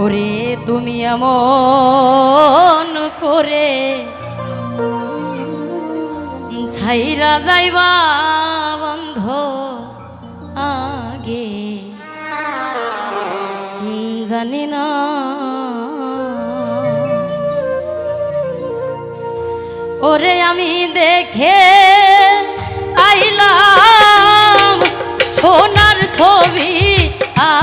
ওরে তুমি এমন করে ছাইরা যাইবা বন্ধ আগে। জানি না। ওরে আমি দেখে আইলাম সোনার ছবি আ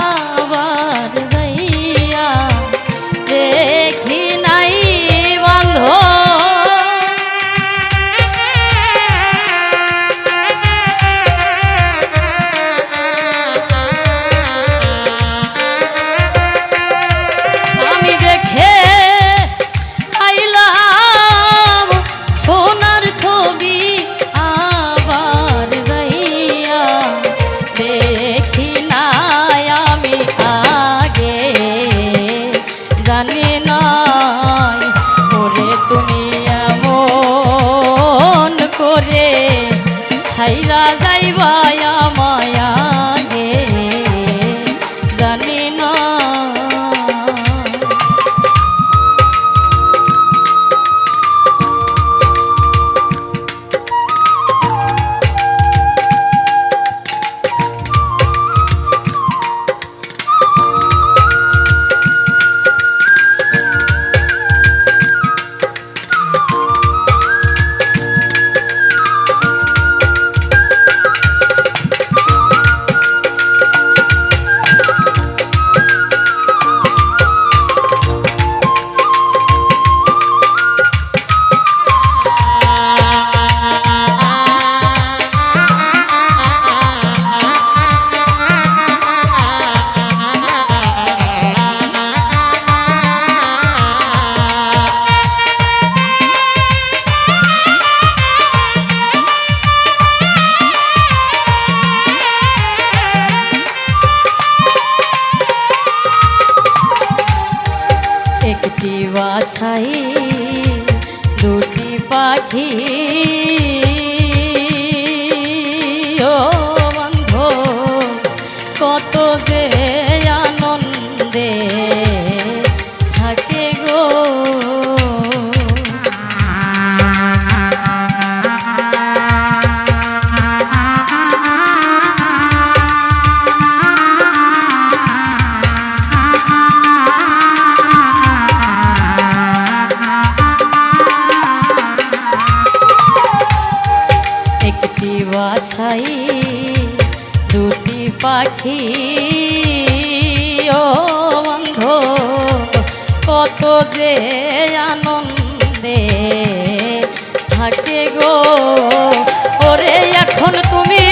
পাখি ও অন্ধ কত যে আনন্দে থাকে গো। ওরে এখন তুমি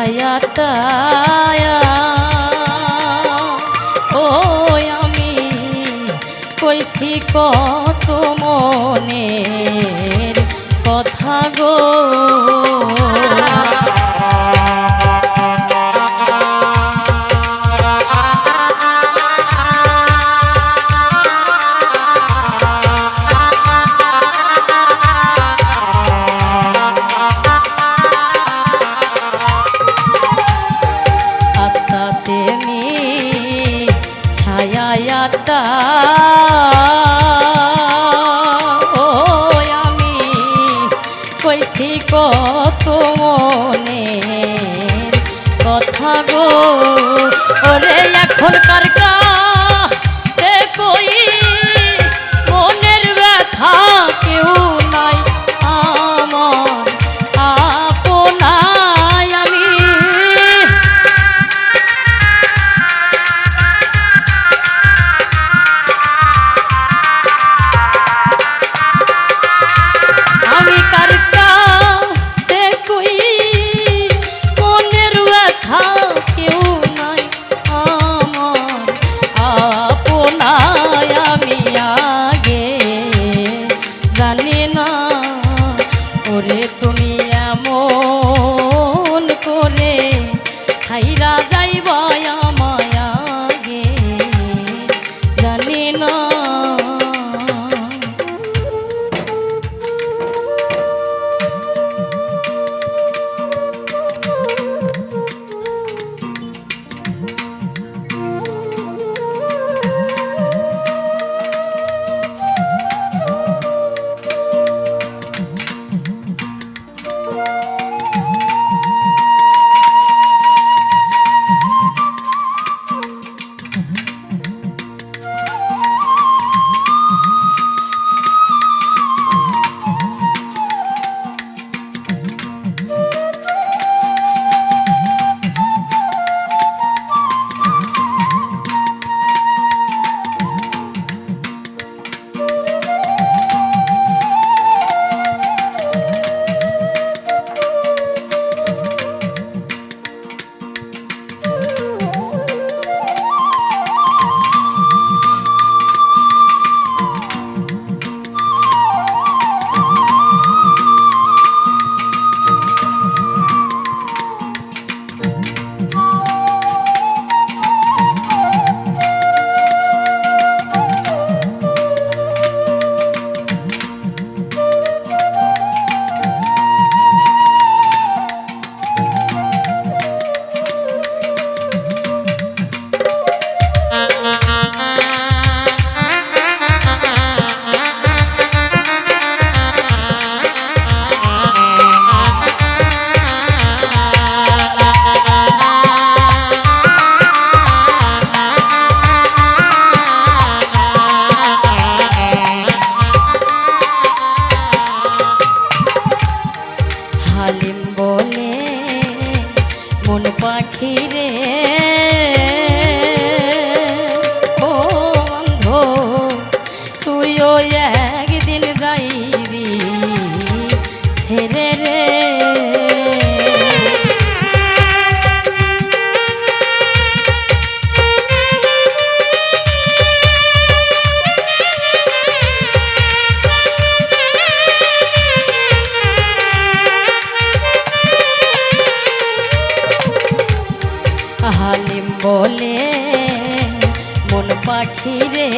তায়া তায়া ও আমি কইছি কয় কত মনে কথা গো। ওরে এখনকার করে তুমি হালিম বলে মন পাখি রে।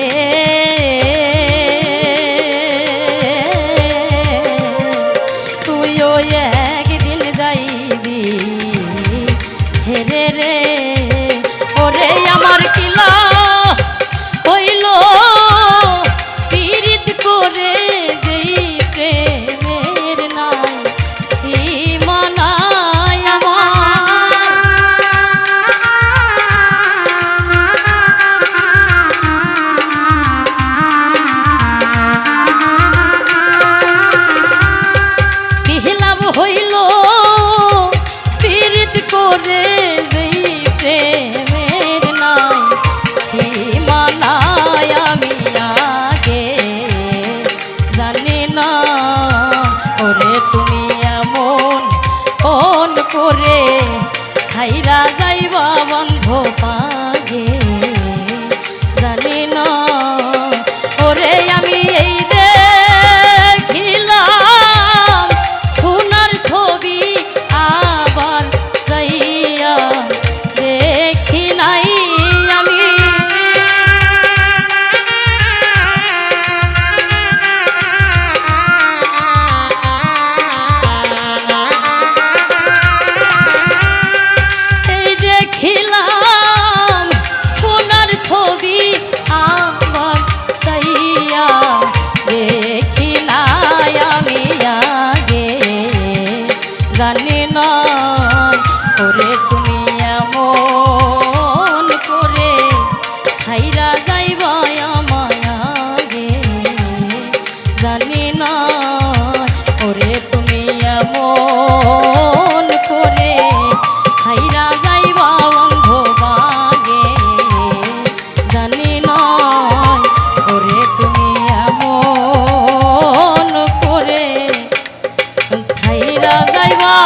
যাইবা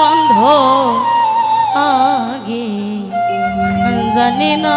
বন্ধ আগে। জানি না